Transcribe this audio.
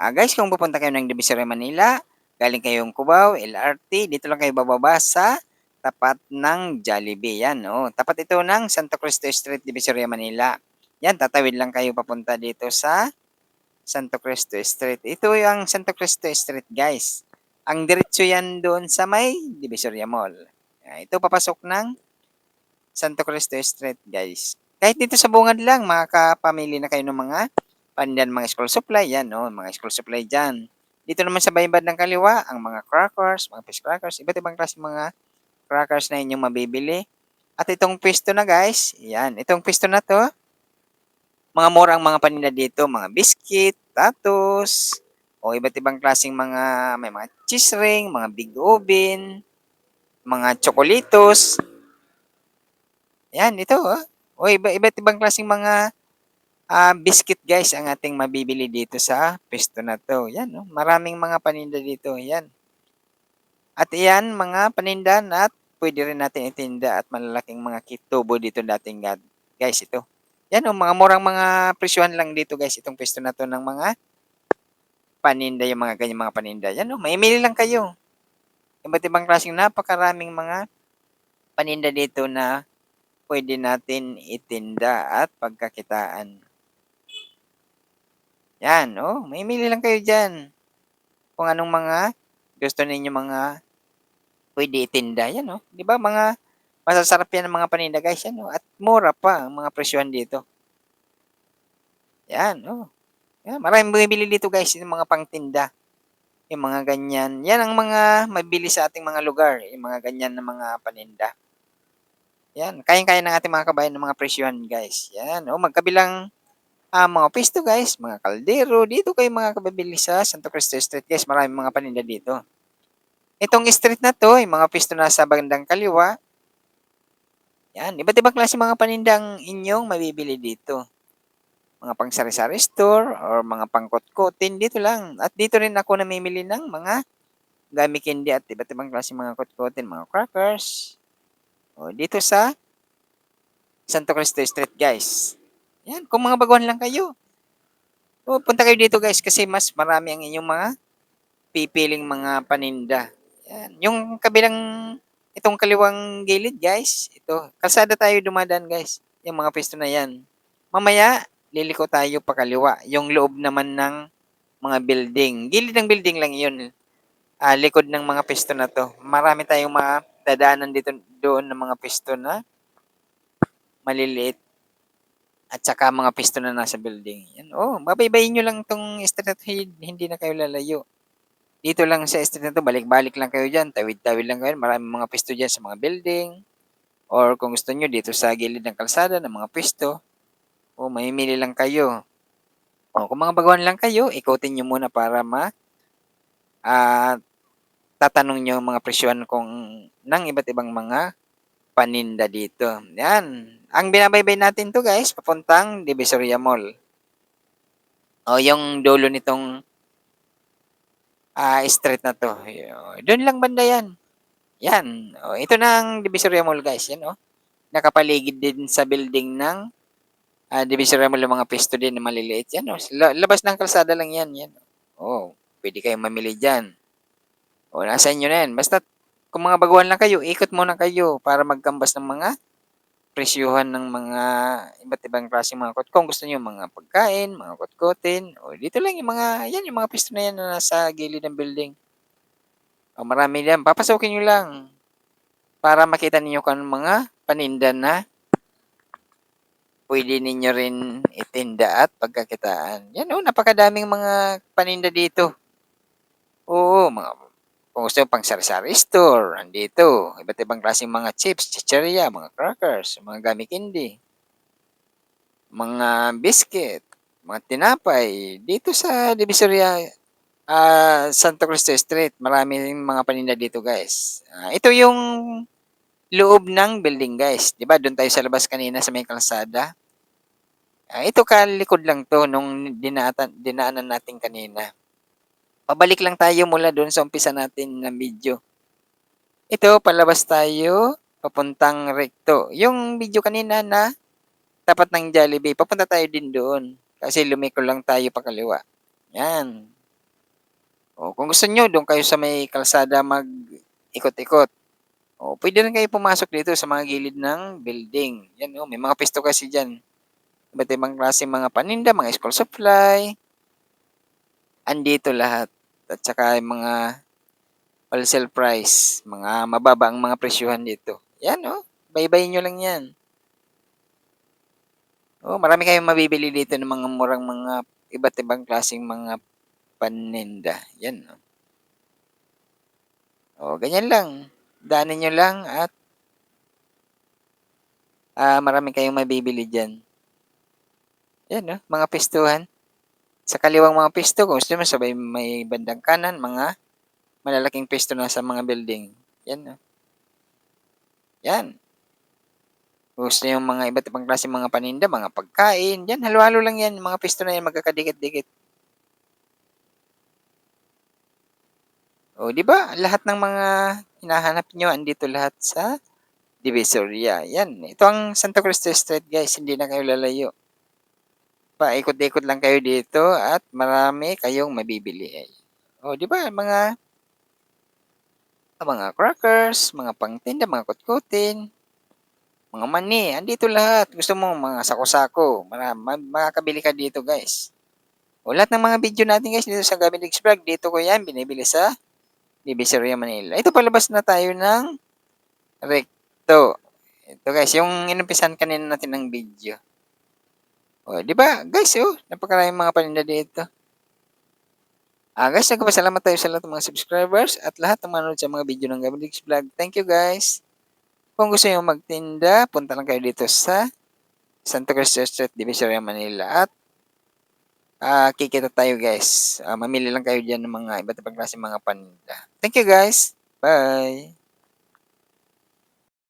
Ah, guys, kung pupunta kayo ng Divisoria, Manila, galing kayong Cubao, LRT, dito lang kayo bababa sa tapat ng Jollibee. Yan, oh. Tapat ito ng Santo Cristo Street, Divisoria, Manila. Yan, tatawid lang kayo papunta dito sa Santo Cristo Street. Ito yung Santo Cristo Street, guys. Ang diretso yan doon sa may Divisoria Mall. Ah, ito papasok ng Santo Cristo Street, guys. Kahit dito sa bungad lang, makakapamili na kayo ng mga pandan, mga school supply. Yan, no? mga school supply dyan. Dito naman sa baybad ng kaliwa, ang mga crackers, mga fish crackers, iba't ibang klase mga crackers na inyong mabibili. At itong pwesto na guys, yan, itong pwesto na to, mga murang mga paninda dito, mga biscuit, tatos, o iba't ibang klaseng mga, may mga cheese ring, mga big oven, mga chocolitos. Yan, ito, oh. O iba, iba't ibang klaseng mga ah, biscuit guys ang ating mabibili dito sa pesto na to. Yan, no? maraming mga paninda dito. Yan. At yan, mga paninda at pwede rin natin itinda at malalaking mga kitubo dito dating guys ito. Yan, oh, mga murang mga presyuhan lang dito guys itong pesto na to ng mga paninda, yung mga ganyan mga paninda. Yan, oh, maimili lang kayo. Iba't ibang klaseng napakaraming mga paninda dito na pwede natin itinda at pagkakitaan. Yan, oh, may mili lang kayo dyan. Kung anong mga gusto ninyo mga pwede itinda. Yan, oh. Di ba, mga masasarap yan ng mga paninda, guys. Yan, oh. At mura pa ang mga presyohan dito. Yan, oh. Yan, maraming bumibili dito, guys, yung mga pangtinda. Yung mga ganyan. Yan ang mga mabili sa ating mga lugar. Yung mga ganyan na mga paninda. Yan, kayang-kaya ng ating mga kabayan ng mga presyohan, guys. Yan, oh, magkabilang ah, mga pisto, guys, mga kaldero. Dito kayo mga kababili sa Santo Cristo Street, guys. Maraming mga paninda dito. Itong street na to, yung mga pisto na sa bandang kaliwa. Yan, iba't ibang klase mga panindang inyong mabibili dito. Mga pang sari-sari store or mga pangkot-kotin, dito lang. At dito rin ako namimili ng mga gami candy at iba't ibang klase mga kot-kotin, mga crackers. O, dito sa Santo Cristo Street, guys. Yan, kung mga baguhan lang kayo. O, punta kayo dito, guys, kasi mas marami ang inyong mga pipiling mga paninda. Yan, yung kabilang itong kaliwang gilid, guys. Ito, kalsada tayo dumadaan, guys. Yung mga pisto na yan. Mamaya, liliko tayo pa kaliwa. Yung loob naman ng mga building. Gilid ng building lang yun. Ah, likod ng mga pisto na to. Marami tayong mga dadaanan dito doon ng mga pisto na maliliit at saka mga pisto na nasa building. Yan, oh, babaybayin nyo lang tong street hindi, hindi na kayo lalayo. Dito lang sa street na to, balik-balik lang kayo dyan, tawid-tawid lang kayo. Maraming mga pisto dyan sa mga building. Or kung gusto nyo, dito sa gilid ng kalsada ng mga pisto. O, mamimili lang kayo. O, kung mga baguhan lang kayo, ikotin nyo muna para ma ah tatanong nyo mga presyon kung ng iba't ibang mga paninda dito. Yan. Ang binabaybay natin to guys, papuntang Divisoria Mall. O yung dulo nitong ah street na to. Doon lang banda yan. Yan. O, ito na ang Divisoria Mall guys. Yan o. Nakapaligid din sa building ng ah Divisoria Mall yung mga pisto din na maliliit. Yan o. La- labas ng kalsada lang yan. Yan. O, pwede kayong mamili dyan. O, nasa inyo na yan. Basta kung mga baguhan lang kayo, ikot muna kayo para magkambas ng mga presyuhan ng mga iba't ibang klaseng mga kot. Kung gusto niyo mga pagkain, mga kotkotin, o dito lang yung mga, yan yung mga pisto na yan na nasa gilid ng building. O marami yan. Papasukin nyo lang para makita ninyo kung mga paninda na pwede ninyo rin itinda at pagkakitaan. Yan o, napakadaming mga paninda dito. Oo, mga kung gusto pang sari-sari store, andito. Iba't ibang klaseng mga chips, chicheria, mga crackers, mga gami candy, mga biscuit, mga tinapay. Dito sa Divisoria, ah Santo Cristo Street, marami rin mga paninda dito guys. Ah, ito yung loob ng building guys. Di ba doon tayo sa labas kanina sa may kalsada. Ah, ito kalikod lang to nung dinatan, dinaanan natin kanina. Pabalik lang tayo mula doon sa umpisa natin ng video. Ito, palabas tayo, papuntang recto. Yung video kanina na tapat ng Jollibee, papunta tayo din doon. Kasi lumiko lang tayo pa kaliwa. Yan. kung gusto nyo, doon kayo sa may kalsada mag-ikot-ikot. O, pwede rin kayo pumasok dito sa mga gilid ng building. Yan, oh, may mga pisto kasi dyan. Iba't ibang klase mga paninda, mga school supply. Andito lahat. At saka yung mga wholesale price. Mga mababa ang mga presyuhan dito. Yan, oh. Baybay nyo lang yan. Oh, marami kayong mabibili dito ng mga murang mga iba't ibang klaseng mga paninda. Yan. Oh, oh ganyan lang. Daanin nyo lang at ah marami kayong mabibili dyan. Yan, oh, mga pistuhan. Sa kaliwang mga pisto, kung gusto mo sabay may bandang kanan, mga malalaking pisto na sa mga building. Yan. Yan. Gusto yung mga iba't ibang klase mga paninda, mga pagkain. Yan, halo-halo lang yan. Mga pisto na yan, magkakadikit-dikit. O, di ba? Lahat ng mga hinahanap nyo, andito lahat sa Divisoria. Yan. Ito ang Santa Cruz Street, guys. Hindi na kayo lalayo. Paikot-ikot lang kayo dito at marami kayong mabibili. O, di ba? Mga mga crackers, mga pangtinda, mga kutkutin, mga mani, andito lahat. Gusto mo mga sako-sako, makakabili ka dito guys. O lahat ng mga video natin guys dito sa Gabin Diggs Vlog, dito ko yan binibili sa Divisoria, Manila. Ito palabas na tayo ng recto. Ito guys, yung inumpisan kanina natin ng video. O, di ba? Guys, oh, napakaraming mga paninda dito. Ah, guys, nagpapasalamat tayo sa lahat ng mga subscribers at lahat ng manood sa mga video ng Gabadix Vlog. Thank you guys. Kung gusto niyo magtinda, punta lang kayo dito sa Santa Cruz Street, Divisoria, Manila. At ah, kikita tayo guys. Ah, mamili lang kayo dyan ng mga iba't ibang klase mga paninda. Thank you guys. Bye.